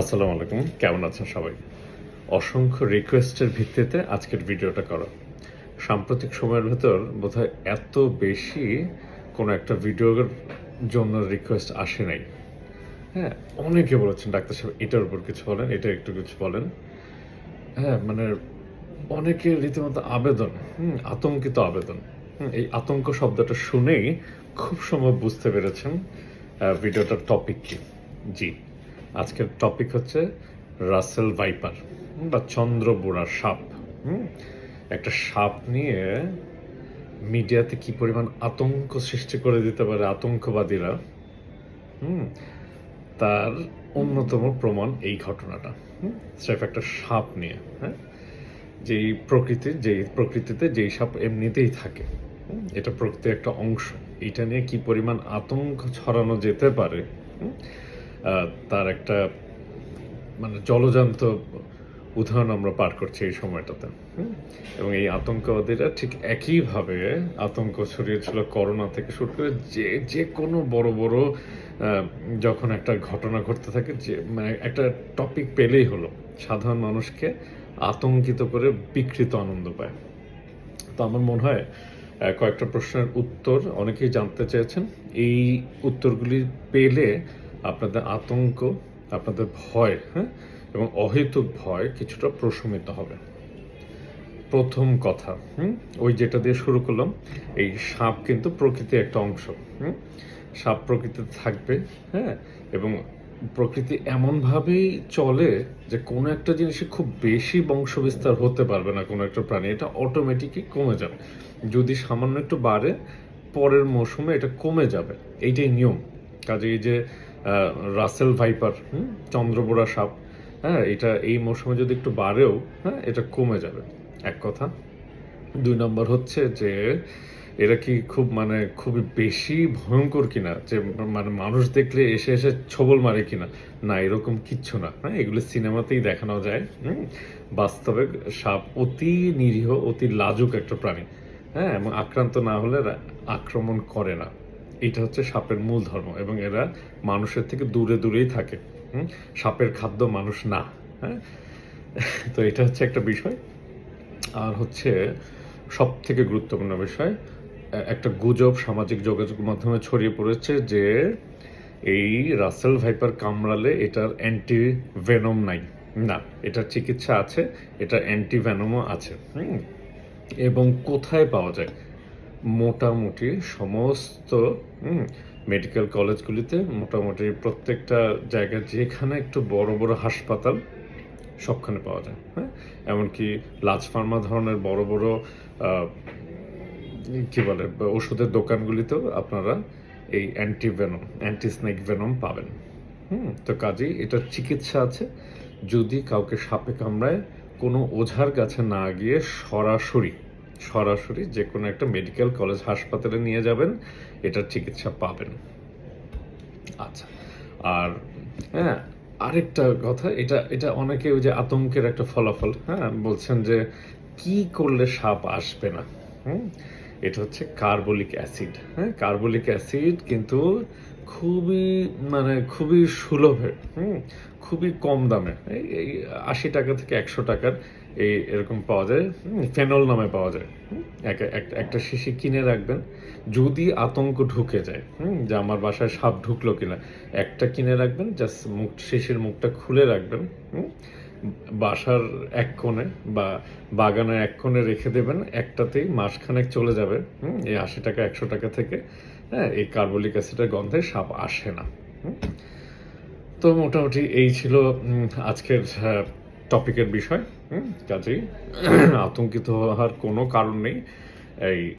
আসসালামু আলাইকুম। কেমন আছেন সবাই? অসংখ্য রিকোয়েস্টের ভিত্তিতে আজকের ভিডিওটা করা। সাম্প্রতিক সময়ের ভেতর বোধহয় এত বেশি কোনো একটা ভিডিওর জন্য রিকোয়েস্ট আসে নাই। হ্যাঁ অনেকে বলেছেন, ডাক্তার সাহেব, এটার উপর কিছু বলেন, এটা একটু কিছু বলেন। হ্যাঁ মানে অনেকে রীতিমতো আবেদন, হুম, আতঙ্কিত আবেদন। এই আতঙ্ক শব্দটা শুনেই খুব সম্ভব বুঝতে পেরেছেন ভিডিওটার টপিক কি। জি। আজকের টপিক হচ্ছে রাসেল ভাইপার বা চন্দ্রবোড়া সাপ একটা সাপ নিয়ে মিডিয়াতে কি পরিমাণ আতঙ্ক সৃষ্টি করে দিতে পারে আতঙ্কবাদীরা, হুম? তার অন্যতম প্রমাণ এই ঘটনাটা স্রেফ একটা সাপ নিয়ে হ্যাঁ? যেই প্রকৃতির যেই প্রকৃতিতে যেই সাপ এমনিতেই থাকে এটা প্রকৃতির একটা অংশ। এটা নিয়ে কি পরিমাণ আতঙ্ক ছড়ানো যেতে পারে তার একটা মানে জলজান্ত উদাহরণ আমরা পার করছি এই সময়টাতে। এবং এই আতঙ্কবাদীরা ঠিক একইভাবে আতঙ্ক ছড়িয়েছিল করোনা থেকে শুরু করে যে যে কোনো বড় বড় যখন একটা ঘটনা ঘটতে থাকে, যে মানে একটা টপিক পেলেই হলো। সাধারণ মানুষকে আতঙ্কিত করে বিকৃত আনন্দ পায়। তো আমার মনে হয় কয়েকটা প্রশ্নের উত্তর অনেকেই জানতে চেয়েছেন। এই উত্তরগুলি পেলে আপনাদের আতঙ্ক, আপনাদের ভয় হ্যাঁ? এবং অহেতুক ভয় কিছুটা প্রশমিত হবে। প্রথম কথা, হুম? ওই যেটা দিয়ে শুরু করলাম, এই সাপ কিন্তু প্রকৃতির একটা অংশ, হুম? সাপ প্রকৃতিতে থাকবে হ্যাঁ? এবং প্রকৃতি এমনভাবেই চলে যে কোনো একটা জিনিসে খুব বেশি বংশবিস্তার হতে পারবে না কোনো একটা প্রাণী। এটা অটোমেটিকই কমে যাবে। যদি সামান্য একটু বাড়ে, পরের মৌসুমে এটা কমে যাবে। এইটাই নিয়ম। কাজে এই যে রাসেল ভাইপার চন্দ্রবোড়া সাপ। হ্যাঁ এটা এই মৌসুমে যদি একটু বাড়েও হ্যাঁ এটা কমে যাবে। এক কথা। দুই নম্বর হচ্ছে যে, এরা কি খুব মানে খুবই বেশি ভয়ঙ্কর কিনা? যে মানে মানুষ দেখলে এসে এসে ছবল মারে কিনা? না, এরকম কিচ্ছু না। হ্যাঁ এগুলো সিনেমাতেই দেখানো যায় বাস্তবে সাপ অতি নিরীহ, অতি লাজুক একটা প্রাণী। হ্যাঁ এবং আক্রান্ত না হলে আক্রমণ করে না। এটা হচ্ছে সাপের মূল ধর্ম এবং এরা মানুষের থেকে দূরে দূরেই থাকে। সাপের খাদ্য মানুষ না হ্যাঁ? তো এটা হচ্ছে একটা বিষয়। আর হচ্ছে সব থেকে গুরুত্বপূর্ণ বিষয় একটা গুজব সামাজিক যোগাযোগ মাধ্যমে ছড়িয়ে পড়েছে যে এই রাসেল ভাইপার কামড়ালে এটার অ্যান্টি ভেনম নাই। না, এটার চিকিৎসা আছে এটা অ্যান্টি ভেনমও আছে। হুম? এবং কোথায় পাওয়া যায়? মোটামুটি সমস্ত মেডিকেল কলেজগুলিতে মোটামুটি প্রত্যেকটা জায়গায় যেখানে একটু বড় বড় হাসপাতাল সবখানে পাওয়া যায় হ্যাঁ? এমনকি লাজ ফার্মা ধরনের বড় বড় কি বলে, ওষুধের দোকানগুলিতেও আপনারা এই anti venom anti snake venom পাবেন, হুম? তো কাজেই এটার চিকিৎসা আছে। যদি কাউকে সাপে কামড়ায়, কোনো ওঝার কাছে না গিয়ে সরাসরি সরাসরি যে কোনো একটা মেডিকেল কলেজ হাসপাতালে নিয়ে যাবেন, এটার চিকিৎসা পাবেন। আচ্ছা আর হ্যাঁ আরেকটা কথা, এটা এটা অনেকে ওই যে আতঙ্কের একটা ফলাফল হ্যাঁ বলছেন যে কি করলে সাপ আসবে না, হুম? এটা হচ্ছে কার্বলিক অ্যাসিড হ্যাঁ কার্বলিক অ্যাসিড কিন্তু খুবই মানে খুবই সুলভে, হুম, খুবই কম দামে, এই আশি টাকা থেকে একশো টাকার এই এরকম পাওয়া যায় ফেনল নামে পাওয়া যায় একটা শিশি কিনে রাখবেন, যদি আতঙ্ক ঢুকে যায়, হুম, যে আমার বাসায় সাপ ঢুকলো কিনা, একটা কিনে রাখবেন জাস্ট মুখ, শিশির মুখটা খুলে রাখবেন, হুম, বাসার এক কোণে বা বাগানের এক কোণে রেখে দেবেন, একটাতেই মাসখানেক চলে যাবে, হুম, এই আশি টাকা, একশো টাকা থেকে হ্যাঁ এই কার্বলিক অ্যাসিডের গন্ধে সাপ আসে না? তো মোটামুটি এই ছিল আজকের টপিকের বিষয় হুম কাজেই আতঙ্কিত হওয়ার কোনো কারণ নেই। এই